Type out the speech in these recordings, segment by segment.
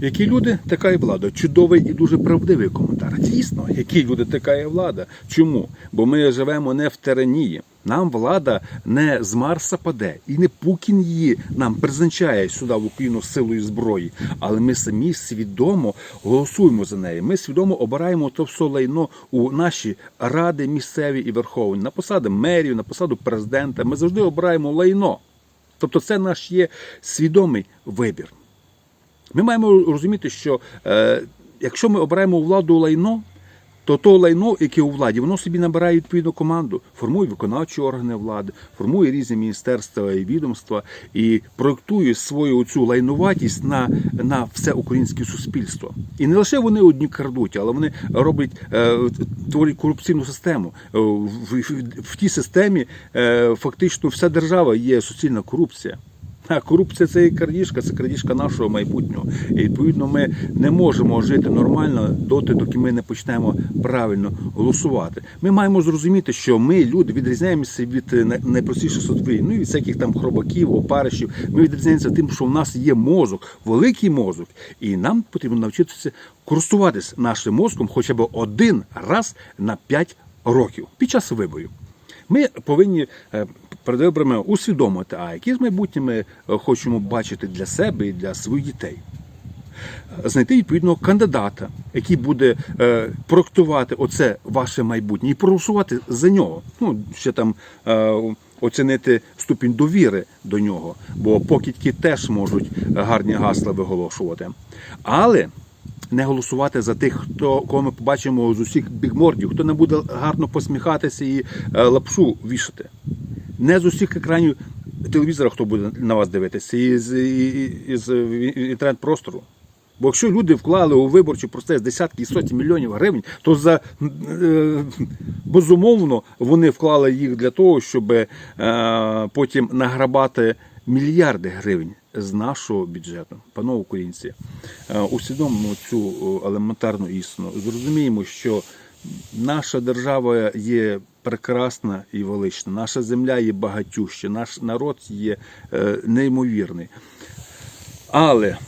Які люди, така і влада. Чудовий і дуже правдивий коментар. Дійсно, які люди, така і влада. Чому? Бо ми живемо не в Теранії. Нам влада не з Марса паде, і не Путін її нам призначає сюди в Україну силою зброї. Але ми самі свідомо голосуємо за неї. Ми свідомо обираємо то все лайно у наші ради місцеві і верховні на посади мерів, на посаду президента. Ми завжди обираємо лайно. Тобто, це наш є свідомий вибір. Ми маємо розуміти, що е, якщо ми обираємо у владу лайно, то то лайно, яке у владі, воно собі набирає відповідну команду, формує виконавчі органи влади, формує різні міністерства і відомства і проєктує свою цю лайнуватість на, на все українське суспільство. І не лише вони одні крадуть, але вони роблять е, творять корупційну систему. Е, В, в, в тій системі е, фактично вся держава є суцільна корупція. Корупція це і крадіжка, це крадіжка нашого майбутнього. І відповідно ми не можемо жити нормально доти, доки ми не почнемо правильно голосувати. Ми маємо зрозуміти, що ми, люди, відрізняємося від е, найпростіших сотворінь, ну і від всяких там хробаків, опаришів. Ми відрізняємося тим, що в нас є мозок, великий мозок, і нам потрібно навчитися користуватись нашим мозком хоча б один раз на 5 років під час виборів. Ми повинні е, перед виборами усвідомити, а які з майбутнє ми е, хочемо бачити для себе і для своїх дітей. Знайти відповідного кандидата, який буде е, проектувати оце ваше майбутнє і проголосувати за нього. Ну, ще там е, оцінити ступінь довіри до нього, бо покидьки теж можуть гарні гасла виголошувати. Але не голосувати за тих, хто кого ми побачимо з усіх бігмордів, хто не буде гарно посміхатися і е, лапшу вішати. Не з усіх екранів телевізора, хто буде на вас дивитися, і з, і, і інтернет-простору. Бо якщо люди вклали у виборчий процес десятки і сотні мільйонів гривень, то за е, безумовно вони вклали їх для того, щоб е, потім награбати мільярди гривень з нашого бюджету. Панове українці, е, усвідомимо цю е, елементарну істину. Зрозуміємо, що наша держава є прекрасна і велична, наша земля є багатюща, наш народ є е, неймовірний. Але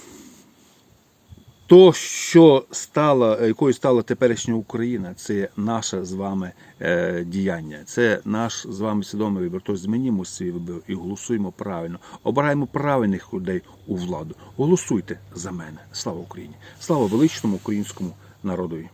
то, що стала, якою стала теперішня Україна, це наше з вами е, діяння, це наш з вами свідомий вибір. Тож змінімо свій вибір і голосуємо правильно. Обираємо правильних людей у владу. Голосуйте за мене. Слава Україні! Слава величному українському народові!